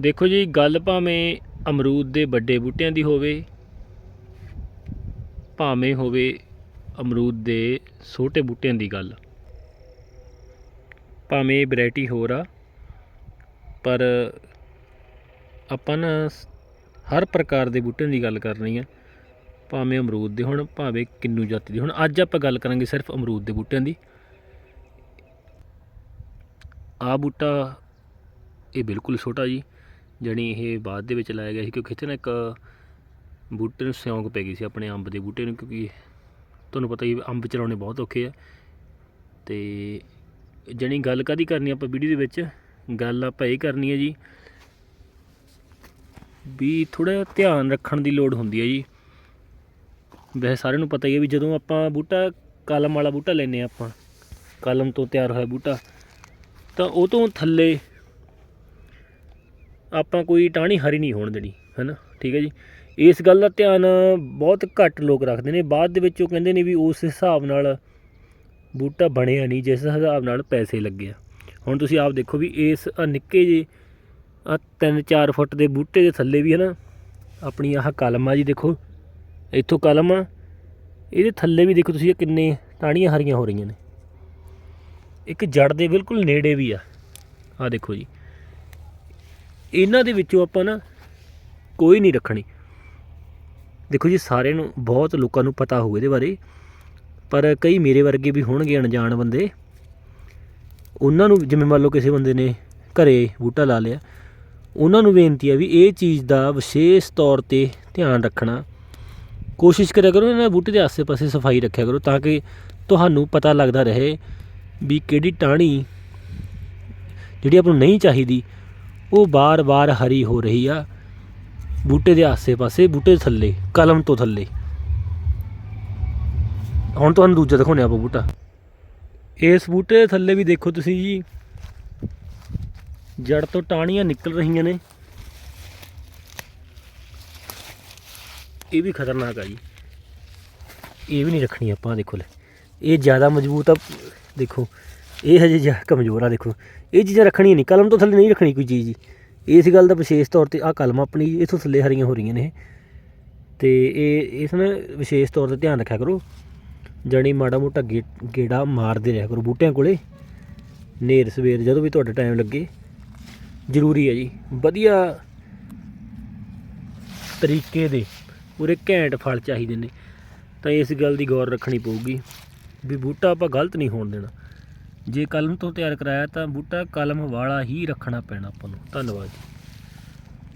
ਦੇਖੋ ਜੀ, ਗੱਲ ਭਾਵੇਂ ਅਮਰੂਦ ਦੇ ਵੱਡੇ ਬੂਟਿਆਂ ਦੀ ਹੋਵੇ, ਭਾਵੇਂ ਹੋਵੇ ਅਮਰੂਦ ਦੇ ਛੋਟੇ ਬੂਟਿਆਂ ਦੀ ਗੱਲ। ਭਾਵੇਂ ਇਹ ਵੈਰਾਈਟੀ ਹੋਰ ਆ, ਪਰ ਆਪਾਂ ਨਾ ਹਰ ਪ੍ਰਕਾਰ ਦੇ ਬੂਟਿਆਂ ਦੀ ਗੱਲ ਕਰਨੀ ਆ। ਭਾਵੇਂ ਅਮਰੂਦ ਦੇ ਹੁਣ, ਭਾਵੇਂ ਕਿੰਨੂ ਜਾਤੀ ਦੇ ਹੁਣ, ਅੱਜ ਆਪਾਂ ਗੱਲ ਕਰਾਂਗੇ ਸਿਰਫ ਅਮਰੂਦ ਦੇ ਬੂਟਿਆਂ ਦੀ। ਆ ਬੂਟਾ ਇਹ ਬਿਲਕੁਲ ਛੋਟਾ ਜੀ। ਜਣੀ ਇਹ ਬਾਅਦ ਦੇ ਵਿੱਚ ਲਾਇਆ ਗਿਆ ਸੀ ਕਿਉਂਕਿ ਇੱਥੇ ਨਾ ਇੱਕ ਬੂਟੇ ਨੂੰ ਸਿਉਂਕ ਪੈ ਗਈ ਸੀ ਆਪਣੇ ਅੰਬ ਦੇ ਬੂਟੇ ਨੂੰ ਕਿਉਂਕਿ ਤੁਹਾਨੂੰ ਪਤਾ ਹੀ ਅੰਬ ਚਲਾਉਣੇ ਬਹੁਤ ਔਖੇ ਆ। ਤੇ ਜਣੀ ਗੱਲ ਕਾਦੀ ਕਰਨੀ ਆਪਾਂ ਵੀਡੀਓ ਦੇ ਵਿੱਚ? ਗੱਲ ਆਪਾਂ ਇਹ ਕਰਨੀ ਹੈ ਜੀ ਵੀ ਥੋੜਾ ਧਿਆਨ ਰੱਖਣ ਦੀ ਲੋੜ ਹੁੰਦੀ ਹੈ ਜੀ। ਵੈਸੇ ਸਾਰਿਆਂ ਨੂੰ ਪਤਾ ਹੀ ਹੈ ਵੀ ਜਦੋਂ ਆਪਾਂ ਬੂਟਾ, ਕਲਮ ਵਾਲਾ ਬੂਟਾ ਲੈਨੇ ਆ ਆਪਾਂ, ਕਲਮ ਤੋਂ ਤਿਆਰ ਹੋਇਆ ਬੂਟਾ, ਤਾਂ ਉਹ ਤੋਂ ਥੱਲੇ ਆਪਾਂ ਕੋਈ ਟਾਹਣੀ ਹਰੀ ਨਹੀਂ ਹੋਣ ਦੇਣੀ, ਹੈਨਾ? ਠੀਕ ਹੈ ਜੀ? ਇਸ ਗੱਲ ਦਾ ਧਿਆਨ ਬਹੁਤ ਘੱਟ ਲੋਕ ਰੱਖਦੇ ਨੇ। ਬਾਅਦ ਦੇ ਵਿੱਚ ਉਹ ਕਹਿੰਦੇ ਨੇ ਵੀ ਉਸ ਹਿਸਾਬ ਨਾਲ ਬੂਟਾ ਬਣਿਆ ਨਹੀਂ, ਜਿਸ ਹਿਸਾਬ ਨਾਲ ਪੈਸੇ ਲੱਗੇ ਆ। ਹੁਣ ਤੁਸੀਂ ਆਪ ਦੇਖੋ ਵੀ ਇਸ ਆਹ ਨਿੱਕੇ ਜੇ ਆ 3-4 ਫੁੱਟ ਦੇ ਬੂਟੇ ਦੇ ਥੱਲੇ ਵੀ ਹੈ ਨਾ ਆਪਣੀ ਆਹ ਕਲਮ ਆ ਜੀ ਦੇਖੋ। ਇੱਥੋਂ ਕਲਮ ਆ। ਇਹਦੇ ਥੱਲੇ ਵੀ ਦੇਖੋ ਤੁਸੀਂ ਇਹ ਕਿੰਨੇ ਟਾਹਣੀਆਂ ਹਰੀਆਂ ਹੋ ਰਹੀਆਂ ਨੇ। ਇੱਕ ਜੜ ਦੇ ਬਿਲਕੁਲ ਨੇੜੇ ਵੀ ਆ। ਆ ਦੇਖੋ ਜੀ। ਇਹਨਾਂ ਦੇ ਵਿੱਚੋਂ ਆਪਾਂ ਨਾ ਕੋਈ ਨਹੀਂ ਰੱਖਣੀ। ਦੇਖੋ ਜੀ, ਸਾਰਿਆਂ ਨੂੰ ਬਹੁਤ ਲੋਕਾਂ ਨੂੰ ਪਤਾ ਹੋਊ ਇਹਦੇ ਬਾਰੇ, ਪਰ ਕਈ ਮੇਰੇ ਵਰਗੇ ਵੀ ਹੋਣਗੇ ਅਣਜਾਣ ਬੰਦੇ। ਉਹਨਾਂ ਨੂੰ ਜਿਵੇਂ ਮੰਨ ਲਓ ਕਿਸੇ ਬੰਦੇ ਨੇ ਘਰੇ ਬੂਟਾ ਲਾ ਲਿਆ, ਉਹਨਾਂ ਨੂੰ ਬੇਨਤੀ ਹੈ ਵੀ ਇਹ ਚੀਜ਼ ਦਾ ਵਿਸ਼ੇਸ਼ ਤੌਰ ਤੇ ਧਿਆਨ ਰੱਖਣਾ। ਕੋਸ਼ਿਸ਼ ਕਰਿਆ ਕਰੋ, ਇਹਨਾਂ ਬੂਟੇ ਦੇ ਆਸੇ-ਪਾਸੇ ਸਫ਼ਾਈ ਰੱਖਿਆ ਕਰੋ ਤਾਂ ਕਿ ਤੁਹਾਨੂੰ ਪਤਾ ਲੱਗਦਾ ਰਹੇ ਵੀ ਕਿਹੜੀ ਟਾਹਣੀ ਜਿਹੜੀ ਆਪਾਂ ਨੂੰ ਨਹੀਂ ਚਾਹੀਦੀ। ਉਹ ਬਾਰ-ਬਾਰ ਹਰੀ ਹੋ ਰਹੀ ਆ। ਬੂਟੇ ਦੇ ਆਸੇ-ਪਾਸੇ ਬੂਟੇ ਦੇ ਥੱਲੇ, ਕਲਮ ਤੋਂ ਥੱਲੇ। ਹੁਣ ਤੁਹਾਨੂੰ ਦੂਜਾ ਦਿਖਾਉਣੇ ਆਪਾਂ ਬੂਟਾ। ਇਸ ਬੂਟੇ ਦੇ ਥੱਲੇ ਵੀ ਦੇਖੋ ਤੁਸੀਂ ਜੀ। ਜੜ ਤੋਂ ਟਾਹਣੀਆਂ ਨਿਕਲ ਰਹੀਆਂ ਨੇ। ਇਹ ਵੀ ਖਤਰਨਾਕ ਆ ਜੀ। ਇਹ ਵੀ ਨਹੀਂ ਰੱਖਣੀ ਆਪਾਂ, ਦੇਖੋ ਲੈ। ਇਹ ਜ਼ਿਆਦਾ ਮਜ਼ਬੂਤ ਆ। ਦੇਖੋ ਇਹ ਹਜੇ ਜਿਹਾ ਕਮਜ਼ੋਰ ਆ ਦੇਖੋ। ਇਹ ਚੀਜ਼ਾਂ ਰੱਖਣੀਆਂ ਨਹੀਂ, ਕਲਮ ਤੋਂ ਥੱਲੇ ਨਹੀਂ ਰੱਖਣੀ ਕੋਈ ਚੀਜ਼ ਜੀ। ਇਸ ਗੱਲ ਦਾ ਵਿਸ਼ੇਸ਼ ਤੌਰ ਤੇ ਆ ਕਲਮ ਆਪਣੀ ਇਥੋਂ ਥੱਲੇ ਹਰੀਆਂ ਹੋ ਰਹੀਆਂ ਨੇ ਇਹ। ਤੇ ਇਹ, ਇਸ ਨਾਲ ਵਿਸ਼ੇਸ਼ ਤੌਰ ਤੇ ਧਿਆਨ ਰੱਖਿਆ ਕਰੋ। ਜਣੀ ਮਾੜਾ ਮੋਟਾ ਗੇ- ਗੇੜਾ ਮਾਰਦੇ ਰਿਹਾ ਕਰੋ ਬੂਟਿਆਂ ਕੋਲੇ। ਨੇਰ ਸਵੇਰ ਜਦੋਂ ਵੀ ਤੁਹਾਡਾ ਟਾਈਮ ਲੱਗੇ, ਜ਼ਰੂਰੀ ਹੈ ਜੀ। ਵਧੀਆ ਤਰੀਕੇ ਦੇ, ਪੂਰੇ ਘੈਂਟ ਫਲ ਚਾਹੀਦੇ ਨੇ। ਤਾਂ ਇਸ ਗੱਲ ਦੀ ਗੌਰ ਰੱਖਣੀ ਪਊਗੀ ਵੀ ਬੂਟਾ ਆਪਾਂ ਗਲਤ ਨਹੀਂ ਹੋਣ ਦੇਣਾ। ਜੇ ਕਲਮ ਤੋਂ ਤਿਆਰ ਕਰਾਇਆ ਤਾਂ ਬੂਟਾ ਕਲਮ ਵਾਲਾ ਹੀ ਰੱਖਣਾ ਪੈਣਾ ਆਪਾਂ ਨੂੰ। ਧੰਨਵਾਦ ਜੀ।